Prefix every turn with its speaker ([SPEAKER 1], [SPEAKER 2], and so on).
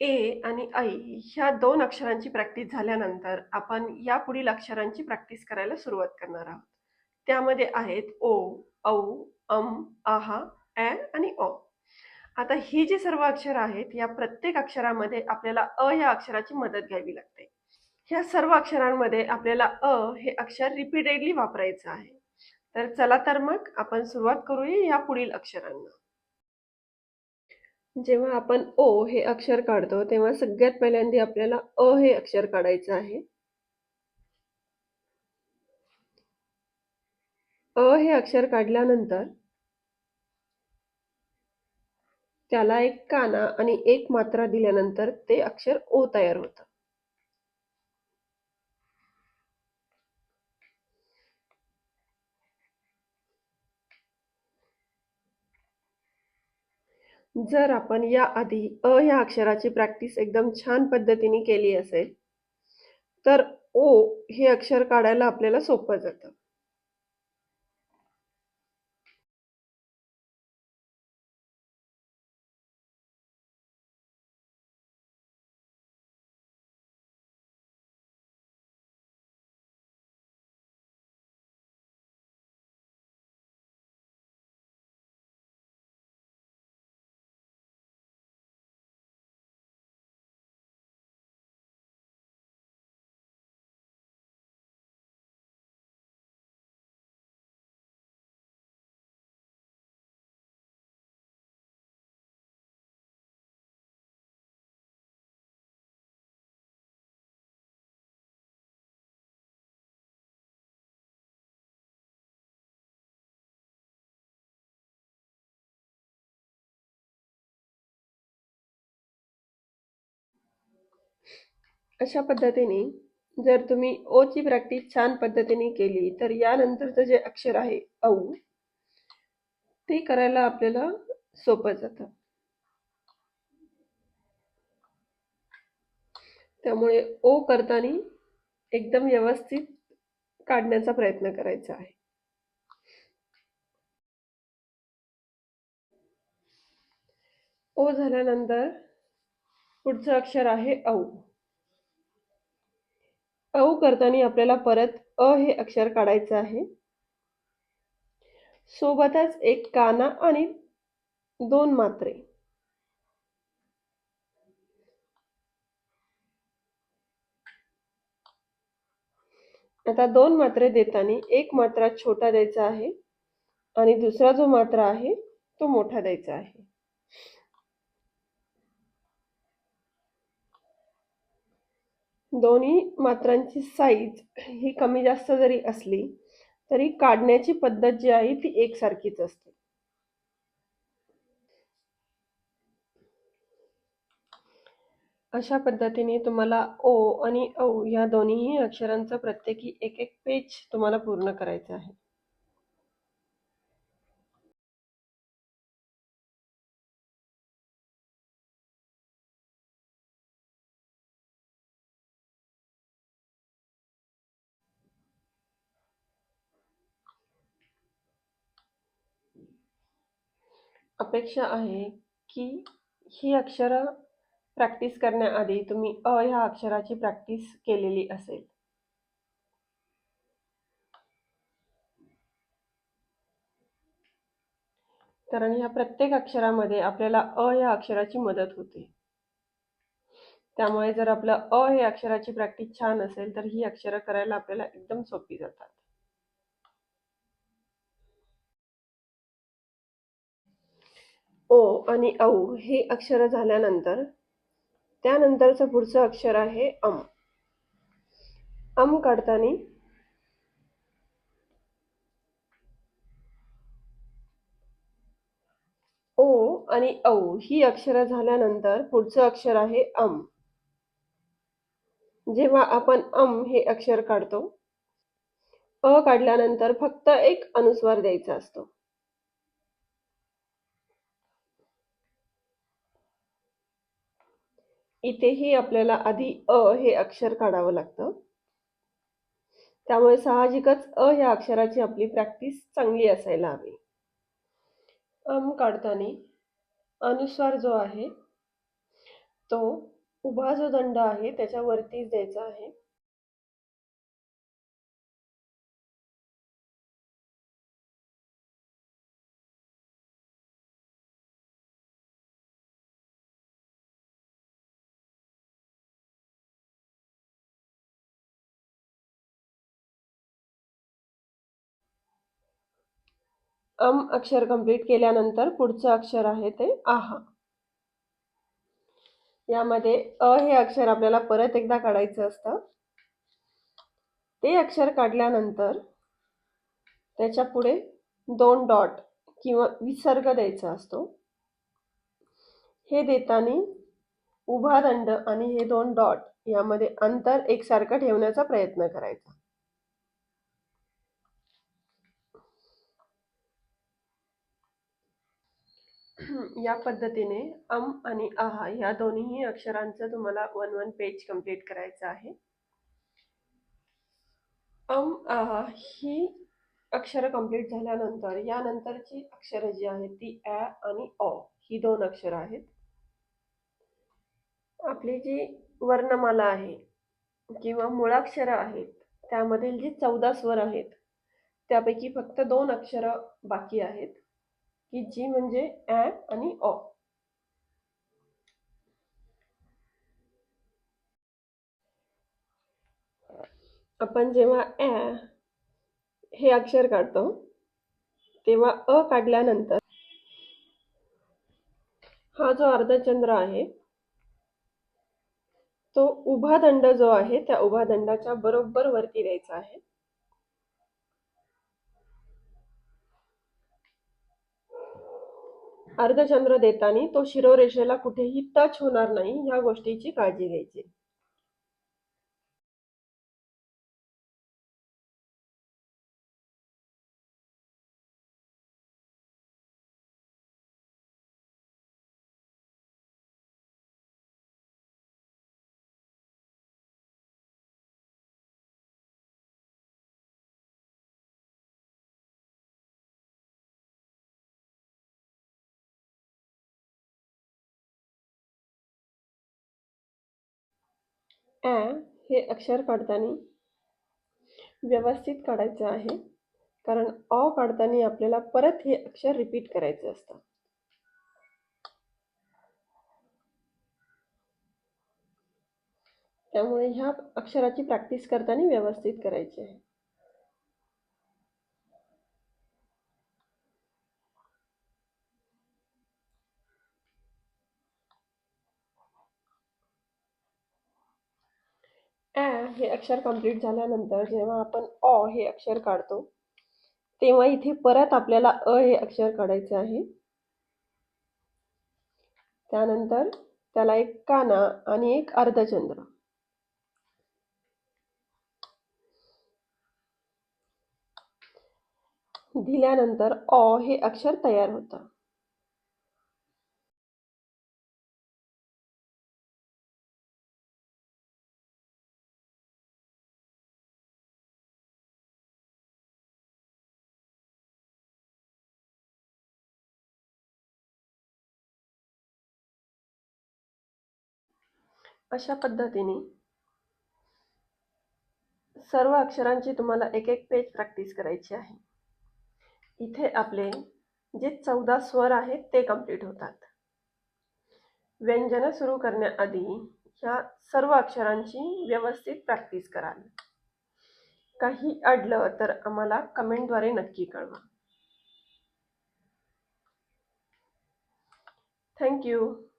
[SPEAKER 1] ए आणि ऐ ह्या दोन अक्षरांची प्रॅक्टिस झाल्यानंतर आपण या पुढील अक्षरांची प्रॅक्टिस करायला सुरुवात करणार आहोत. त्यामध्ये आहेत ओ औ अम आहा ॲ आणि ओ. आता ही जी सर्व अक्षरं आहेत या प्रत्येक अक्षरामध्ये आपल्याला अ या अक्षराची मदत घ्यावी लागते. ह्या सर्व अक्षरांमध्ये आपल्याला अ हे अक्षर रिपीटेडली वापरायचं आहे. तर चला तर मग आपण सुरुवात करूया या पुढील अक्षरांना. जेव्हा आपण ओ हे अक्षर काढतो तेव्हा सगळ्यात पहिल्यांदा आपल्याला अ हे अक्षर काढायचं आहे. अ हे अक्षर काढल्यानंतर त्याला एक काना आणि एक मात्रा दिल्यानंतर ते अक्षर ओ तयार होतं. जर आपण या आधी अ ह्या अक्षराची प्रॅक्टिस एकदम छान पद्धतीने केली असेल तर ओ हे अक्षर काढायला आपल्याला सोपं जातं. अशा पद्धतीने जर तुम्ही ओ ची प्रॅक्टिस छान पद्धतीने केली तर यानंतरचं जे अक्षर आहे औ ते करायला आपल्याला सोपं जातं. त्यामुळे ओ करताना एकदम व्यवस्थित काढण्याचा प्रयत्न करायचा आहे. ओ झाल्यानंतर पुढचं अक्षर आहे औ. औ करताना आपल्याला परत अ हे अक्षर काढायचं आहे. सोबतच एक काना आणि दोन मात्रे. आता दोन मात्रे देताना एक मात्रा छोटा द्यायचा आहे आणि दुसरा जो मात्रा आहे तो मोठा द्यायचा आहे. दोन्ही मात्रांची साईज ही कमी जास्त जरी असली तरी काढण्याची पद्धत जी आहे ती एकसारखीच असते. अशा पद्धतीने तुम्हाला ओ आणि औ या दोन्हीही अक्षरांचं प्रत्येकी एक एक पेज तुम्हाला पूर्ण करायचं आहे. अपेक्षा आहे की ही अक्षरं प्रॅक्टिस करण्याआधी तुम्ही अ ह्या अक्षराची प्रॅक्टिस केलेली असेल. कारण ह्या प्रत्येक अक्षरामध्ये आपल्याला अ या अक्षराची मदत होते. त्यामुळे जर आपलं अ हे अक्षराची प्रॅक्टिस छान असेल तर ही अक्षरं करायला आपल्याला एकदम सोपी जातात. ओ आणि औ हे अक्षर झाल्यानंतर त्यानंतरचं पुढचं अक्षर आहे अम. अम काढताना ओ आणि औ ही अक्षरं झाल्यानंतर पुढचं अक्षर आहे अम. जेव्हा आपण अम हे अक्षर काढतो अ काढल्यानंतर फक्त एक अनुस्वार द्यायचा असतो. इथेही आपल्याला आधी अ हे अक्षर काढावं लागतं. त्यामुळे साहजिकच अ ह्या अक्षराची आपली प्रॅक्टिस चांगली असायला हवी. अम काढताना अनुस्वार जो आहे तो उभा जो दंड आहे त्याच्यावरतीच द्यायचा आहे. अम अक्षर कंप्लीट केल्यानंतर पुढचं अक्षर आहे ते आहा. यामध्ये अ हे अक्षर आपल्याला परत एकदा काढायचं असतं. ते अक्षर काढल्यानंतर त्याच्या पुढे दोन डॉट किंवा विसर्ग द्यायचा असतो. हे देताना उभा दंड आणि हे दोन डॉट यामध्ये अंतर एकसारखं ठेवण्याचा प्रयत्न करायचा. या पद्धतीने अम आणि आहा या दोन्हीही अक्षरांचं तुम्हाला वन वन पेज कंप्लीट करायचं आहे. अम आहा ही अक्षरं कंप्लीट झाल्यानंतर यानंतरची अक्षरं जी आहेत ती ॲ आणि अ ही दोन अक्षरं आहेत. आपली जी वर्णमाला आहे किंवा मुळाक्षरं आहेत त्यामधील जी चौदा स्वर आहेत त्यापैकी फक्त दोन अक्षरं बाकी आहेत. की जी म्हणजे ॲ आणि ऑ आपण जेव्हा ॲ हे अक्षर काढतो तेव्हा अ काढल्यानंतर हा जो अर्धचंद्र आहे तो उभा दंड जो आहे त्या उभा दंडाच्या बरोबर वरती द्यायचा आहे. अर्धचंद्र देताना तो शिरोरेषेला कुठेही टच होणार नाही ह्या गोष्टीची काळजी घ्यायची. ॲ हे अक्षर काढताना व्यवस्थित काढायचं आहे. कारण अ काढताना आपल्याला परत हे अक्षर रिपीट करायचं असतं. त्यामुळे ह्या अक्षराची प्रॅक्टिस करताना व्यवस्थित करायची आहे. ॲ हे अक्षर कंप्लीट झाल्यानंतर जेव्हा आपण अ हे अक्षर काढतो तेव्हा इथे परत आपल्याला अ हे अक्षर काढायचे आहे. त्यानंतर त्याला एक काना आणि एक अर्धचंद्र. दिल्यानंतर अ हे अक्षर तयार होतं. अशा पद्धतीने सर्व अक्षरांची तुम्हाला एक एक पेज प्रॅक्टिस करायची आहे. इथे आपले जे चौदा स्वर आहेत ते कंप्लीट होतात. व्यंजन सुरू करण्याआधी ह्या सर्व अक्षरांची व्यवस्थित प्रॅक्टिस कराल. काही अडलं तर आम्हाला कमेंटद्वारे नक्की कळवा. थँक्यू